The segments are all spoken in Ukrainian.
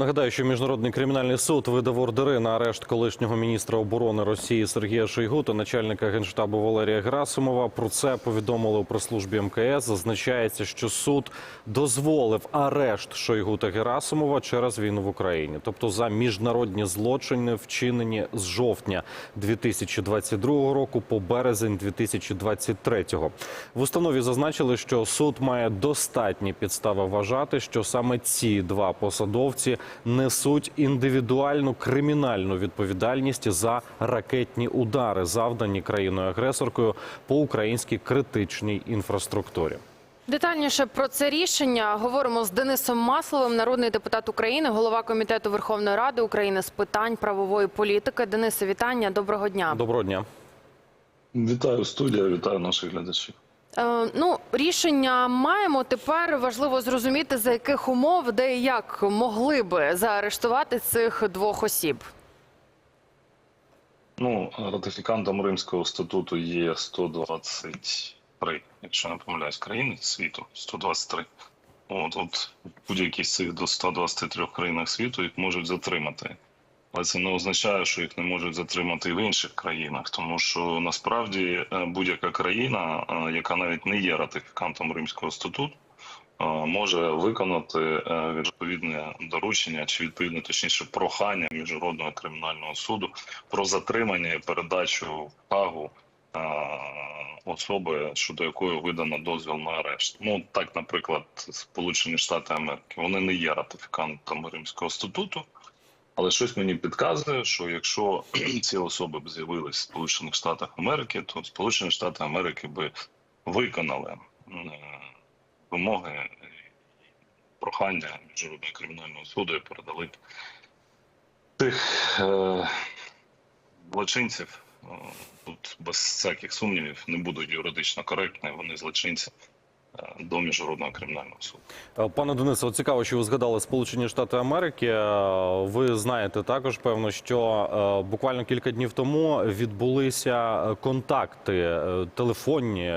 Нагадаю, що міжнародний кримінальний суд видав ордери на арешт колишнього міністра оборони Росії Сергія Шойгу та начальника генштабу Валерія Герасимова. Про це повідомили у прес-службі МКС. Зазначається, що суд дозволив арешт Шойгу та Герасимова через війну в Україні, тобто за міжнародні злочини, вчинені з жовтня 2022 року по березень 2023. В установі зазначили, що суд має достатні підстави вважати, що саме ці два посадовці несуть індивідуальну кримінальну відповідальність за ракетні удари, завдані країною-агресоркою по українській критичній інфраструктурі. Детальніше про це рішення говоримо з Денисом Масловим, народний депутат України, голова комітету Верховної Ради України з питань правової політики. Денисе, вітання. Доброго дня. Доброго дня. Вітаю студія, вітаю наших глядачів. Е, ну, рішення маємо. Тепер важливо зрозуміти, за яких умов, де і як могли би заарештувати цих двох осіб. Ну, ратифікантом Римського статуту є 123, якщо не помиляюсь, країни світу. 123. От, от будь-якій з цих до 123 країнах світу їх можуть затримати. Але це не означає, що їх не можуть затримати і в інших країнах, тому що насправді е, будь-яка країна, е, яка навіть не є ратифікантом Римського статуту, е, може виконати відповідне доручення чи відповідне точніше прохання міжнародного кримінального суду про затримання і передачу в Хагу особи, щодо якої видано дозвіл на арешт. Ну так, наприклад, Сполучені Штати Америки вони не є ратифікантами Римського статуту. Але щось мені підказує, що якщо ці особи б з'явились в Сполучених Штатах Америки, то Сполучені Штати Америки би виконали е, вимоги прохання міжнародного кримінального суду і передали б тих е, злочинців. е, Тут без всяких сумнівів не будуть юридично коректні, вони злочинці до міжнародного кримінального суду. Е, Пане Денисе, от цікаво, що ви згадали Сполучені Штати Америки. Е, Ви знаєте також, певно, що е, буквально кілька днів тому відбулися контакти телефонні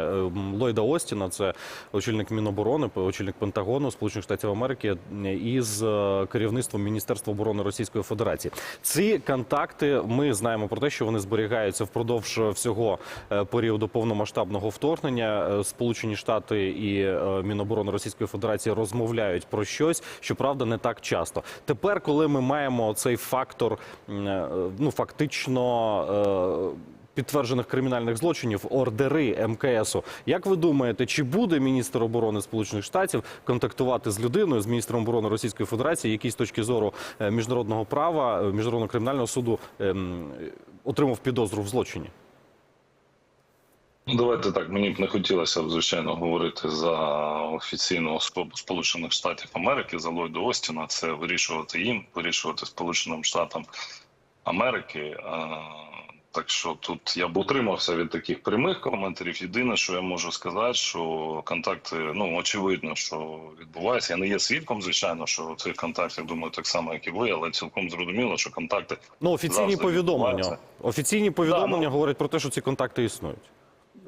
Ллойда Остіна, це очільник Міноборони, очільник Пентагону Сполучених Штатів Америки, із керівництвом Міністерства оборони Російської Федерації. Ці контакти ми знаємо про те, що вони зберігаються впродовж всього періоду повномасштабного вторгнення. Сполучені Штати і е, Міноборони Російської Федерації розмовляють про щось, що правда не так часто. Тепер, коли ми маємо цей фактор, е, ну фактично. е, Підтверджених кримінальних злочинів ордери МКСу. Як ви думаєте, чи буде міністр оборони Сполучених Штатів контактувати з людиною з міністром оборони Російської Федерації, який з точки зору міжнародного права, міжнародного кримінального суду ем, отримав підозру в злочині? Ну, Давайте так. Мені б не хотілося б звичайно говорити за офіційну особу Сполучених Штатів Америки за Ллойда Остіна. Це вирішувати їм, вирішувати Сполученим Штатам Америки. Так що тут я б утримався від таких прямих коментарів. Єдине, що я можу сказати, що контакти, ну очевидно, що відбуваються. Я не є свідком, звичайно, що цих контактів думаю так само, як і ви, але цілком зрозуміло, що контакти Ну офіційні повідомлення. Офіційні повідомлення ну. говорять про те, що ці контакти існують.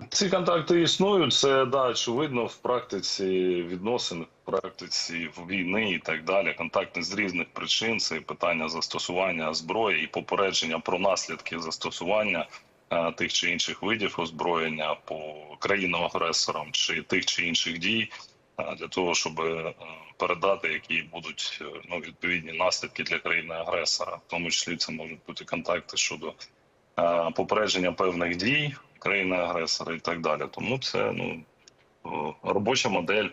Ці контакти існують. Це да, очевидно в практиці відносин, в практиці війни і так далі. Контакти з різних причин. Це питання застосування зброї і попередження про наслідки застосування е, тих чи інших видів озброєння по країнам-агресорам чи тих чи інших дій е, для того, щоб е, передати, які будуть ну відповідні наслідки для країни-агресора. В тому числі це можуть бути контакти щодо попередження певних дій країни-агресора і так далі. Тому це ну робоча модель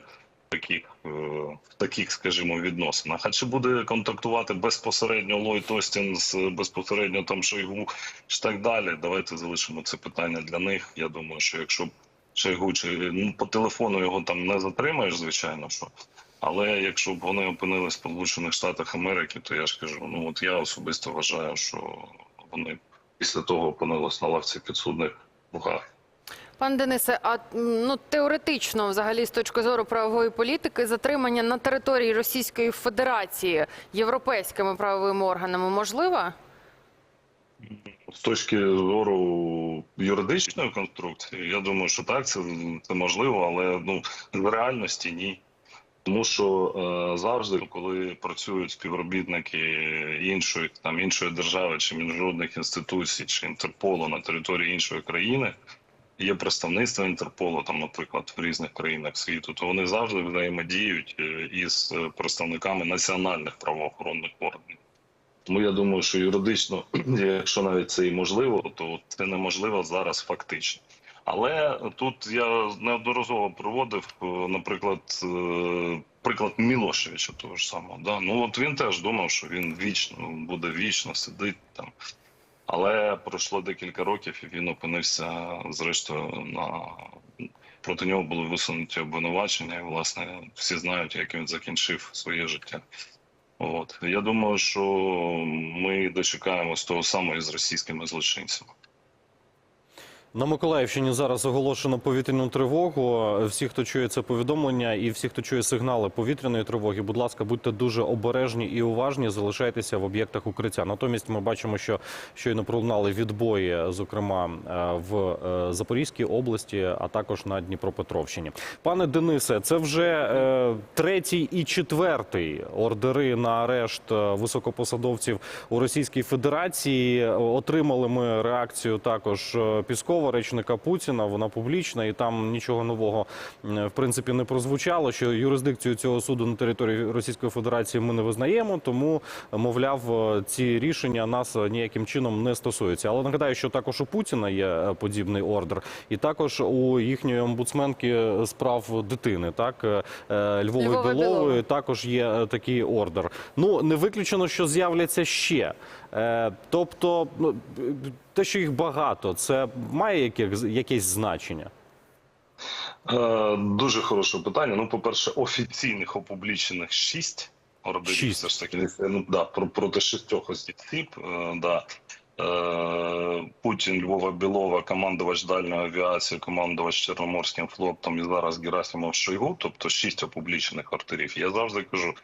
таких, е, в таких, скажімо, відносинах. А чи буде контактувати безпосередньо Ллойд Остін з безпосередньо там Шойгу чи так далі? Давайте залишимо це питання для них. Я думаю, що якщо Шойгу чи ну по телефону його там не затримаєш, звичайно, що. Але якщо б вони опинились в Сполучених Штатах Америки, то я ж кажу, ну от я особисто вважаю, що вони після того опинились на лавці підсудних руках. Пан Денисе, а ну теоретично, взагалі, з точки зору правової політики, затримання на території Російської Федерації європейськими правовими органами можливо? З точки зору юридичної конструкції, я думаю, що так, це, це можливо, але ну в реальності ні. Тому що е, завжди, коли працюють співробітники іншої там іншої держави чи міжнародних інституцій чи Інтерполу на території іншої країни, є представництво Інтерполу, там, наприклад, в різних країнах світу, то вони завжди взаємодіють е, із представниками національних правоохоронних органів. Тому я думаю, що юридично, якщо навіть це і можливо, то це неможливо зараз фактично. Але тут я неодноразово проводив, е, наприклад, е, приклад Мілошевича того ж самого. Да? Ну от він теж думав, що він вічно буде вічно сидить там. Але пройшло декілька років, і він опинився зрештою на проти нього були висунуті обвинувачення, і власне всі знають, як він закінчив своє життя. От я думаю, що ми дочекаємось того самого з російськими злочинцями. На Миколаївщині зараз оголошено повітряну тривогу. Всі, хто чує це повідомлення, і всі, хто чує сигнали повітряної тривоги, будь ласка, будьте дуже обережні і уважні. Залишайтеся в об'єктах укриття. Натомість, ми бачимо, що щойно пролунали відбої, зокрема е, в е, Запорізькій області, а також на Дніпропетровщині. Пане Денисе, це вже е, третій і четвертий ордери на арешт е, високопосадовців у Російській Федерації. Отримали ми реакцію також е, Піскова, речника Путіна. Вона публічна, і там нічого нового е, в принципі не прозвучало. Що юрисдикцію цього суду на території Російської Федерації ми не визнаємо, тому мовляв, е, ці рішення нас е, ніяким чином не стосуються. Але нагадаю, що також у Путіна є е, подібний ордер, і також у їхньої омбудсменки з прав дитини, так е, е, Львової Львови Білової, також є е, такий ордер. Ну не виключено, що з'являться ще. Е, Тобто, ну, те, що їх багато, це має якесь, якесь значення. Е, дуже хороше питання. Ну, по-перше, офіційних опублічених шість ордерів. Шість. Все ж таки, ну, да, про, проти шістьох осіб. Е, да. Е, Путін, Львова Білова, командувач дальньої авіації, командувач Чорноморським флотом і зараз Герасимов Шойгу, тобто шість опублічених ордерів. Я завжди кажу: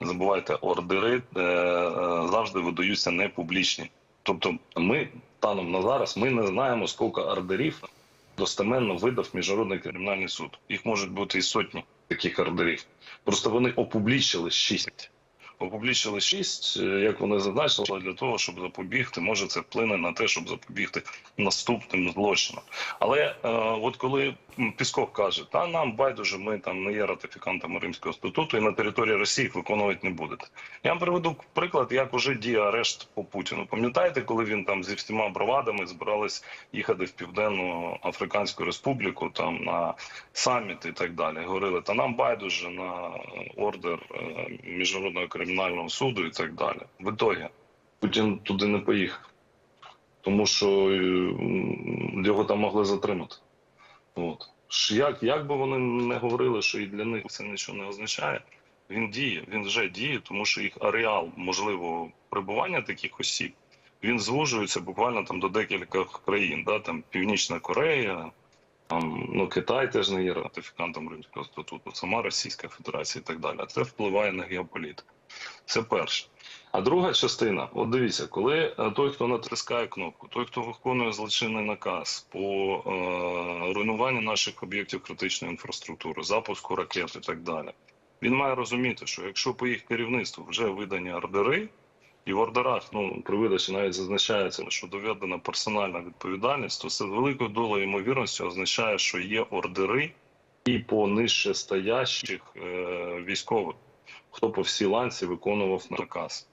не забувайте, ордери е, е, завжди видаються не публічні. Тобто, ми станом на зараз ми не знаємо, скільки ордерів достеменно видав міжнародний кримінальний суд. Їх можуть бути і сотні таких ордерів. Просто вони опублічили шість. Опублічили шість, е, як вони зазначили, для того, щоб запобігти, може це вплине на те, щоб запобігти наступним злочинам. Але е, от коли Пісков каже, та нам байдуже, ми там не є ратифікантами Римського статуту і на території Росії їх виконувати не будете. Я вам приведу приклад, як уже діє арешт по Путіну. Пам'ятаєте, коли він там зі всіма бравадами збирались їхати в Південну Африканську Республіку, там на саміт і так далі. Говорили, та нам байдуже на ордер е, міжнародного кримінального суду і так далі. В ітогі Путін туди не поїхав, тому що його там могли затримати. От. Як, як би вони не говорили, що і для них це нічого не означає, він діє, він вже діє, тому що їх ареал можливо перебування таких осіб він звужується буквально там до декількох країн. Да? Там Північна Корея, там, ну, Китай теж не є ратифікантом Римського статуту, сама Російська Федерація і так далі. Це впливає на геополітику. Це перше. А друга частина, от дивіться, коли е, той, хто натискає кнопку, той, хто виконує злочинний наказ по е, руйнуванню наших об'єктів критичної інфраструктури, запуску ракет і так далі, він має розуміти, що якщо по їх керівництву вже видані ордери, і в ордерах ну при видачі навіть зазначається, що доведена персональна відповідальність, то це великою долею ймовірності означає, що є ордери і по нижче стоящих е, військових, хто по всій ланці виконував наказ.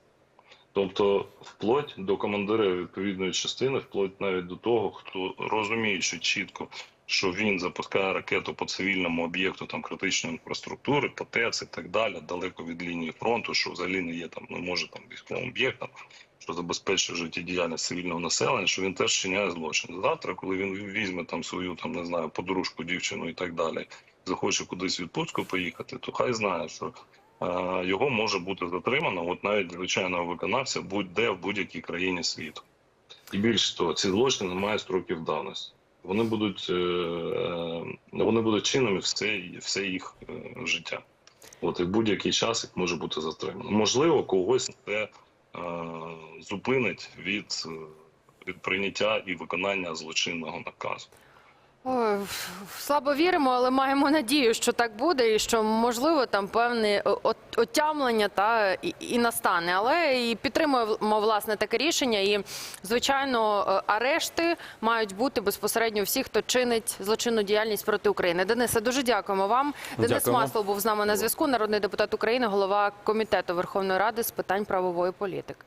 Тобто, вплоть до командира відповідної частини, вплоть навіть до того, хто розуміючи чітко, що він запускає ракету по цивільному об'єкту там критичної інфраструктури, по ТЕЦ і так далі, далеко від лінії фронту, що взагалі не є там, не може там військовим об'єктом, що забезпечує життєдіяльність цивільного населення, що він теж вчиняє злочин. Завтра, коли він візьме там свою там не знаю подружку, дівчину і так далі, захоче кудись відпустку поїхати, то хай знає, що його може бути затримано, от навіть звичайного виконавця, будь-де в будь-якій країні світу. І більше того, ці злочини не мають строків давності. Вони будуть, е, е, вони будуть чинами все, все їх е, життя. От і в будь-який час їх може бути затримано. Можливо, когось це зупинить від, від прийняття і виконання злочинного наказу. Ой, слабо віримо, але маємо надію, що так буде, і що можливо там певне от- отямлення та і, і настане. Але і підтримуємо власне таке рішення. І звичайно, е, арешти мають бути безпосередньо всі, хто чинить злочинну діяльність проти України. Денисе, дуже дякуємо вам. Денис Дякуємо. Маслов був з нами на зв'язку. Народний депутат України, голова комітету Верховної Ради з питань правової політики.